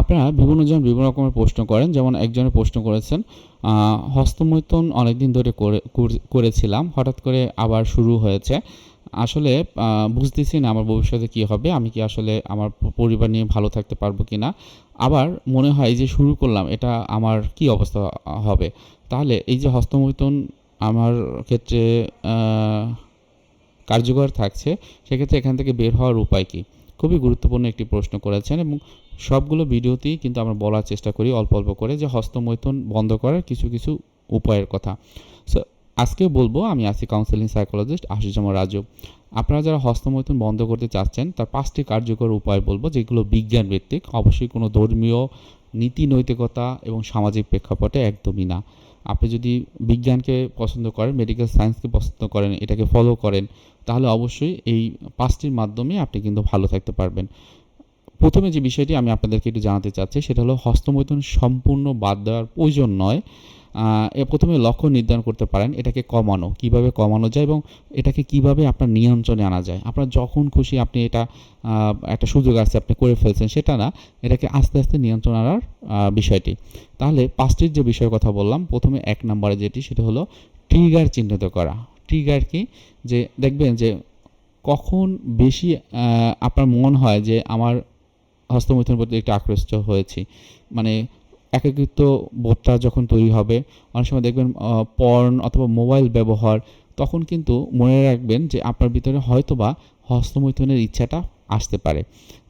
আপনারা বিভিন্নজন বিভিন্ন রকমের প্রশ্ন করেন। যেমন একজনে প্রশ্ন করেছেন হস্তমৈথুন অনেকদিন ধরে করে করেছিলাম, হঠাৎ করে আবার শুরু হয়েছে। আসলে বুঝতেছি না আমার ভবিষ্যতে কি হবে, আমি কি আসলে আমার পরিবার নিয়ে ভালো থাকতে পারব কি না আবার মনে হয় যে শুরু করলাম, এটা আমার কি অবস্থা হবে? তাহলে এই যে হস্তমৈথুন আমার ক্ষেত্রে কার্যকর থাকছে, সেক্ষেত্রে এখান থেকে বের হওয়ার উপায় কি? খুবই গুরুত্বপূর্ণ একটি প্রশ্ন করেছেন এবং সবগুলো ভিডিওতেই কিন্তু আমরা বলার চেষ্টা করি অল্প অল্প করে যে হস্তমৈথুন বন্ধ করার কিছু কিছু উপায়ের কথা। সো আজকে বলব, আমি আছি কাউন্সেলিং সাইকোলজিস্ট আশিসম রাজু। আপনারা যারা হস্তমৈথুন বন্ধ করতে চাচ্ছেন, তার পাঁচটি কার্যকর উপায় বলব, যেগুলো বিজ্ঞান ভিত্তিক। অবশ্যই কোনো ধর্মীয় নীতি, নৈতিকতা এবং সামাজিক প্রেক্ষাপটে একদমই না। আপনি যদি বিজ্ঞানকে পছন্দ করেন মেডিকেল সায়েন্সকে পছন্দ করেন, এটাকে ফলো করেন, তাহলে অবশ্যই এই পাঁচটির মাধ্যমে আপনি কিন্তু ভালো থাকতে পারবেন। প্রথমে যে বিষয়টি আমি আপনাদেরকে একটু জানাতে চাচ্ছি, সেটা হলো হস্তমৈথুন সম্পূর্ণ বাদ দেওয়ার প্রয়োজন নয়। এ প্রথমে লক্ষ্য নির্ধারণ করতে পারেন এটাকে কমানো, কীভাবে কমানো যায় এবং এটাকে কীভাবে আপনার নিয়ন্ত্রণে আনা যায়। আপনার যখন খুশি আপনি এটা একটা সুযোগ আছে আপনি করে ফেলছেন, সেটা না, এটাকে আস্তে আস্তে নিয়ন্ত্রণ আনার বিষয়টি। তাহলে পাঁচটির যে বিষয়ের কথা বললাম, প্রথমে এক নম্বরে যেটি, সেটা হলো ট্রিগার চিহ্নিত করা। ট্রিগার কি? যে দেখবেন যে কখন বেশি আপনার মন হয় যে আমার হস্তমৈথুনের প্রতি একটু আকৃষ্ট হয়েছি। মানে একাকিত্ব বোধটা যখন তৈরি হবে, অনেক সময় দেখবেন পর্ন অথবা মোবাইল ব্যবহার, তখন কিন্তু মনে রাখবেন যে আপনার ভিতরে হয়তোবা হস্তমৈথুনের ইচ্ছাটা আসতে পারে।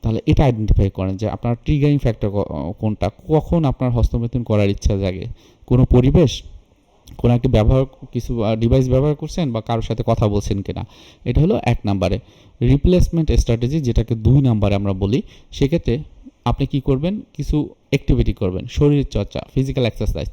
তাহলে এটা আইডেন্টিফাই করেন যে আপনার ট্রিগারিং ফ্যাক্টর কোনটা? কখন আপনার হস্তমৈথুন করার ইচ্ছা জাগে? কোনো পরিবেশ? কোনো একটা ব্যবহার, কিছু ডিভাইস ব্যবহার করছেন বা কারোর সাথে কথা বলছেন কিনা, এটা হলো এক নম্বরে। রিপ্লেসমেন্ট স্ট্র্যাটেজি যেটাকে দুই নম্বরে আমরা বলি, সেক্ষেত্রে আপনি কি করবেন? কিছু অ্যাক্টিভিটি করবেন শরীর চর্চা ফিজিক্যাল এক্সারসাইজ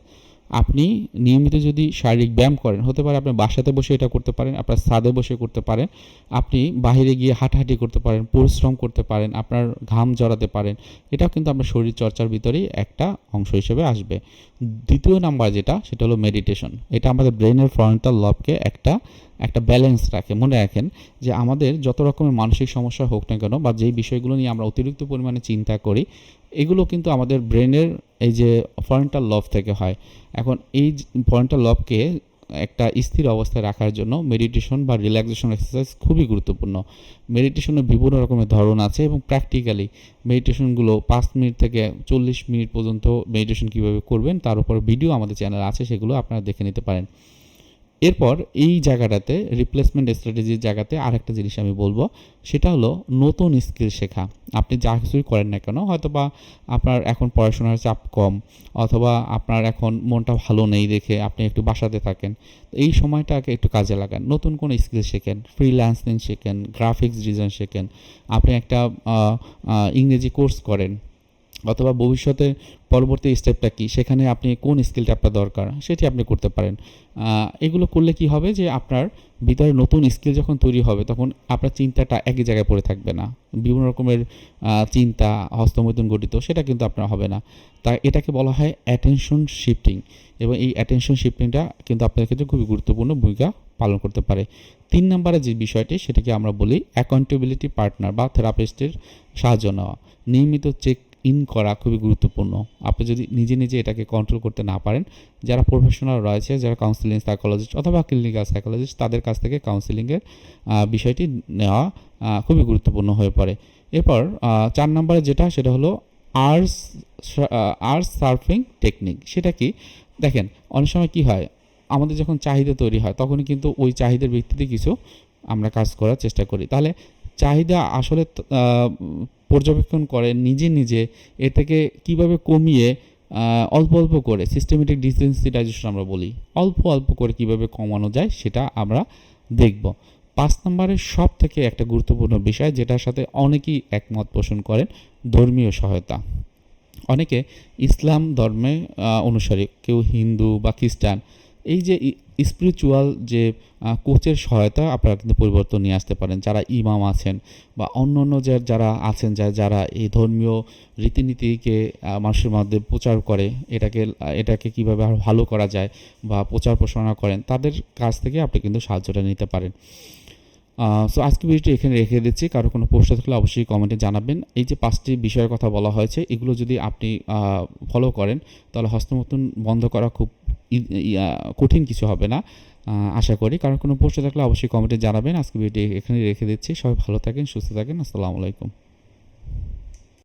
আপনি নিয়মিত যদি শারীরিক ব্যায়াম করেন, হতে পারে আপনি বাসাতে বসে এটা করতে পারেন, আপনার ছাদে বসে করতে পারেন, আপনি বাহিরে গিয়ে হাঁটাহাঁটি করতে পারেন, পরিশ্রম করতে পারেন, আপনার ঘাম জড়াতে পারেন, এটাও কিন্তু আপনার শরীর চর্চার ভিতরেই একটা অংশ হিসেবে আসবে। দ্বিতীয় নাম্বার যেটা, সেটা হলো মেডিটেশন এটা আমাদের ব্রেনের ফ্রন্টাল লবকে একটা একটা ব্যালেন্স রাখে, মনে রাখেন যে আমাদের যত রকমের মানসিক সমস্যা হোক না কেন বা যেই বিষয়গুলো নিয়ে আমরা অতিরিক্ত পরিমাণে চিন্তা করি, এগুলো কিন্তু আমাদের ব্রেনের এই যে ফরেন্টাল লভ থেকে হয়। এখন এই ফরেন্টাল লভকে একটা স্থির অবস্থায় রাখার জন্য মেডিটেশন বা রিল্যাক্সেশন এক্সারসাইজ খুবই গুরুত্বপূর্ণ। মেডিটেশনের বিভিন্ন রকমের ধরন আছে এবং প্র্যাকটিক্যালি মেডিটেশনগুলো পাঁচ মিনিট থেকে চল্লিশ মিনিট পর্যন্ত মেডিটেশন কীভাবে করবেন, তার উপর ভিডিও আমাদের চ্যানেল আছে, সেগুলো আপনারা দেখে নিতে পারেন। এরপর এই জায়গাটাতে রিপ্লেসমেন্ট স্ট্র্যাটেজির জায়গাতে আরেকটা জিনিস আমি বলব, সেটা হলো নতুন স্কিল শেখা। আপনি যা কিছুই করেন না কেন হয়তো বা আপনার এখন পড়াশোনার চাপ কম, অথবা আপনার এখন মনটা ভালো নেই দেখে আপনি একটু বাসাতে থাকেন। তো এই সময়টাকে একটু কাজে লাগান। নতুন কোনো স্কিল শেখেন ফ্রিল্যান্সিং শেখেন গ্রাফিক্স ডিজাইন শেখেন, আপনি একটা ইংরেজি কোর্স করেন অথবা ভবিষ্যতে পরবর্তী স্টেপটা কী? সেখানে আপনি কোন স্কিলটা আপনার দরকার? সেটি আপনি করতে পারেন। এগুলো করলে কি হবে যে আপনার ভিতরে নতুন স্কিল যখন তৈরি হবে, তখন আপনার চিন্তাটা একই জায়গায় পড়ে থাকবে না। বিভিন্ন রকমের চিন্তা, হস্তমৈথুন গঠিত, সেটা কিন্তু আপনার হবে না। তাই এটাকে বলা হয় অ্যাটেনশন শিফটিং এবং এই অ্যাটেনশন শিফটিংটা কিন্তু আপনার ক্ষেত্রে খুবই গুরুত্বপূর্ণ ভূমিকা পালন করতে পারে। তিন নম্বরে যে বিষয়টি, সেটাকে আমরা বলি অ্যাকাউন্টেবিলিটি পার্টনার বা থেরাপিস্টের সাহায্য নেওয়া। নিয়মিত চেক ইন করা খুবই গুরুত্বপূর্ণ। আপনি যদি নিজে নিজে এটাকে কন্ট্রোল করতে না পারেন, যারা প্রফেশনাল রয়েছে, যারা কাউন্সিলিং সাইকোলজিস্ট অথবা ক্লিনিক্যাল সাইকোলজিস্ট তাদের কাছ থেকে কাউন্সিলিংয়ের বিষয়টি নেওয়া খুবই গুরুত্বপূর্ণ হয়ে পড়ে। এরপর চার নম্বরে যেটা, সেটা হলো আর্স আর্স সার্ফিং টেকনিক সেটা কি? দেখেন, অনেক সময় কি হয়, আমাদের যখন চাহিদা তৈরি হয়, তখনই কিন্তু ওই চাহিদার ভিত্তিতে কিছু আমরা কাজ করার চেষ্টা করি। তাহলে চাহিদা আসলে পর্যবেক্ষণ করে নিজে নিজে এ থেকে কীভাবে কমিয়ে অল্প অল্প করে সিস্টেমেটিক ডিসেন্সিটাইজেশন আমরা বলি, অল্প অল্প করে কীভাবে কমানো যায় সেটা আমরা দেখব। পাঁচ নম্বরের সব থেকে একটা গুরুত্বপূর্ণ বিষয় যেটার সাথে অনেকেই একমত পোষণ করেন, ধর্মীয় সহায়তা। অনেকে ইসলাম ধর্মে অনুসারী, কেউ হিন্দু বা খ্রিস্টান, এই যে স্পিরিচুয়াল যে কোচের সহায়তা আপনারা কিন্তু পরিবর্তন নিয়ে আসতে পারেন। যারা ইমাম আছেন বা অন্য অন্য যারা আছেন যা যারা এই ধর্মীয় রীতিনীতিকে মানুষের মধ্যে প্রচার করে, এটাকে এটাকে কীভাবে আরও ভালো করা যায় বা প্রচার প্রসারণা করেন, তাদের কাছ থেকে আপনি কিন্তু সাহায্যটা নিতে পারেন। সো আজকে ভিডিওটি এখানে রেখে দিচ্ছি। কারও কোনো প্রশ্ন থাকলে অবশ্যই কমেন্টে জানাবেন। এই যে পাঁচটি বিষয়ের কথা বলা হয়েছে, এগুলো যদি আপনি ফলো করেন, তাহলে হস্তমতন বন্ধ করা খুব কঠিন কিছু হবে না আশা করি। কারও কোনো প্রশ্ন থাকলে অবশ্যই কমেন্টে জানাবেন। আজকে ভিডিওটি এখানে রেখে দিচ্ছি। সবাই ভালো থাকেন, সুস্থ থাকেন। আসসালামু আলাইকুম।